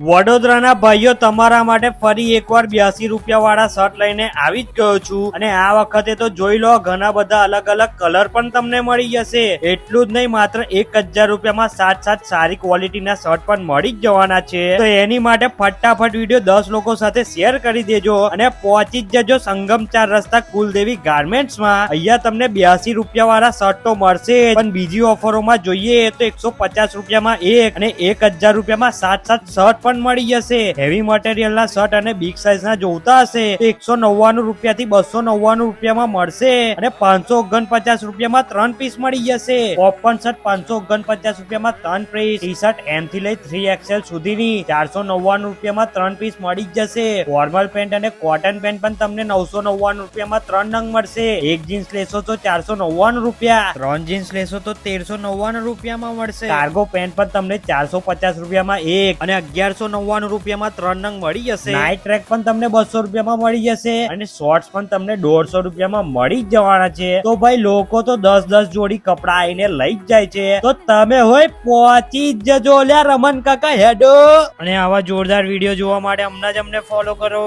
વડોદરાના ભાઈઓ તમારા માટે ફરી એકવાર બ્યાસી રૂપિયા વાળા શર્ટ લઈને આવી જ ગયો છું. અને આ વખતે તો જોઈ લો, ઘણા બધા અલગ અલગ કલર પણ તમને મળી જશે. એટલું જ નહીં, માત્ર એક હજાર રૂપિયામાં સાત સાત સારી ક્વોલિટીના શર્ટ પણ મળી જ જવાના છે. તો એની માટે ફટાફટ વીડિયો દસ લોકો સાથે શેર કરી દેજો અને પહોંચી જ જજો સંગમ ચાર રસ્તા કુલદેવી ગાર્મેન્ટ્સમાં અહીંયા તમને બ્યાસી રૂપિયા વાળા શર્ટ તો મળશે પણ બીજી ઓફરોમાં જોઈએ તો એકસો પચાસ રૂપિયામાં એક અને એક હજાર રૂપિયામાં સાત સાત શર્ટ પણ મળી જશે. હેવી મટીરિયલ ના શર્ટ અને બિગ સાઇઝ ના જોતા હશે. એકસો નવ્વાણું રૂપિયા થી બસો નવ્વાણું રૂપિયામાં મળશે. અને પાંચસો ઓગણપચાસ રૂપિયામાં ત્રણ પીસ મળી જશે. ઓપન શર્ટ પાંચસો ઓગણપચાસ રૂપિયામાં ત્રણ પીસ ટી શર્ટ એમ થી લઈ થ્રી એક્સેલ સુધીની ચારસો નવ્વાણું રૂપિયામાં ત્રણ પીસ મળી જશે. ફોર્મલ પેન્ટ અને કોટન પેન્ટ પણ તમને નવસો નવ્વાણું રૂપિયામાં ત્રણ નંગ મળશે. એક જીન્સ લેશો તો ચારસો નવ્વાણું રૂપિયા. ત્રણ જીન્સ લેશો તો તેરસો નવ્વાણું રૂપિયામાં મળશે. કાર્ગો પેન્ટ પણ તમને ચારસો પચાસ રૂપિયામાં એક અને અગિયારસો નવ્વાણું રૂપિયામાં ત્રણ નંગ મળી જશે. નાઇટ ટ્રેક પણ તમને બસો રૂપિયામાં મળી જશે. અને શોર્ટ્સ પણ તમને દોઢસો રૂપિયામાં મળી જ જવાના છે. તો ભાઈ, લોકો તો દસ દસ જોડી કપડા આવીને લઈ જ જાય છે. તો તમે હોય, પહોંચી જજો લ્યા રમન કાકા હેડો. અને આવા જોરદાર વીડિયો જોવા માટે હમણાં જ અમને ફોલો કરો.